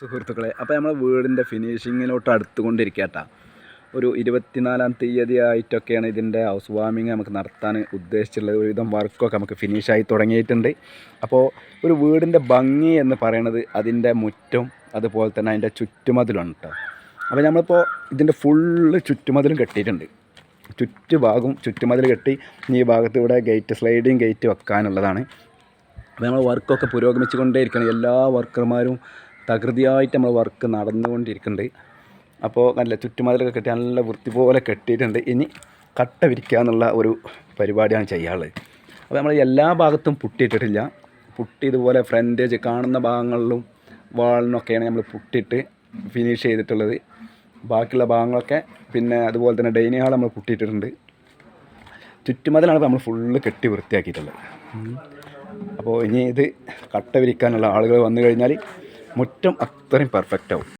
സുഹൃത്തുക്കളെ അപ്പോൾ നമ്മൾ വീടിന്റെ ഫിനിഷിങ്ങിലോട്ട് അടുത്തുകൊണ്ടിരിക്കട്ടാ. ഒരു ഇരുപത്തിനാലാം തീയതി ആയിട്ടൊക്കെയാണ് ഇതിന്റെ ഹൗസ് വാമിങ് നമുക്ക് നടത്താൻ ഉദ്ദേശിച്ചിട്ടുള്ളത്. ഒരുവിധം വർക്കൊക്കെ നമുക്ക് ഫിനിഷായി തുടങ്ങിയിട്ടുണ്ട്. അപ്പോൾ ഒരു വീടിന്റെ ഭംഗി എന്ന് പറയണത് അതിന്റെ മുറ്റം അതുപോലെ തന്നെ അതിന്റെ ചുറ്റുമതിലുണ്ട്. കേട്ടോ അപ്പോൾ നമ്മളിപ്പോൾ ഇതിന്റെ ഫുള്ള് ചുറ്റുമതിലും കെട്ടിയിട്ടുണ്ട്. ചുറ്റുഭാഗം ചുറ്റുമതിൽ കെട്ടി ഈ ഭാഗത്ത് ഇവിടെ ഗേറ്റ് സ്ലൈഡിങ് ഗേറ്റ് വെക്കാനുള്ളതാണ്. അപ്പോൾ നമ്മൾ വർക്കൊക്കെ പുരോഗമിച്ചുകൊണ്ടേയിരിക്കണം എല്ലാ വർക്കർമാരും തകൃതിയായിട്ട് നമ്മൾ വർക്ക് നടന്നുകൊണ്ടിരിക്കുന്നുണ്ട് അപ്പോൾ നല്ല ചുറ്റുമതിലൊക്കെ കെട്ടി നല്ല വൃത്തി പോലെ കെട്ടിയിട്ടുണ്ട്. ഇനി കട്ട വിരിക്കുക എന്നുള്ള ഒരു പരിപാടിയാണ് ചെയ്യാറുള്ളത് അപ്പോൾ നമ്മൾ എല്ലാ ഭാഗത്തും പുട്ടിയിട്ടിട്ടില്ല. പുട്ടി ഇതുപോലെ ഫ്രണ്ടേജ് കാണുന്ന ഭാഗങ്ങളിലും വാളിനൊക്കെയാണ് നമ്മൾ പുട്ടിയിട്ട് ഫിനിഷ് ചെയ്തിട്ടുള്ളത്. ബാക്കിയുള്ള ഭാഗങ്ങളൊക്കെ പിന്നെ അതുപോലെ തന്നെ ഡൈനിങ് ഹാൾ നമ്മൾ പുട്ടിയിട്ടിട്ടുണ്ട്. ചുറ്റുമതിലാണ് നമ്മൾ ഫുള്ള് കെട്ടി വൃത്തിയാക്കിയിട്ടുള്ളത്. അപ്പോൾ ഇനി ഇത് കട്ട വിരിക്കാനുള്ള ആളുകൾ വന്നു കഴിഞ്ഞാൽ മുറ്റം അത്രയും പെർഫെക്റ്റ് ആവും.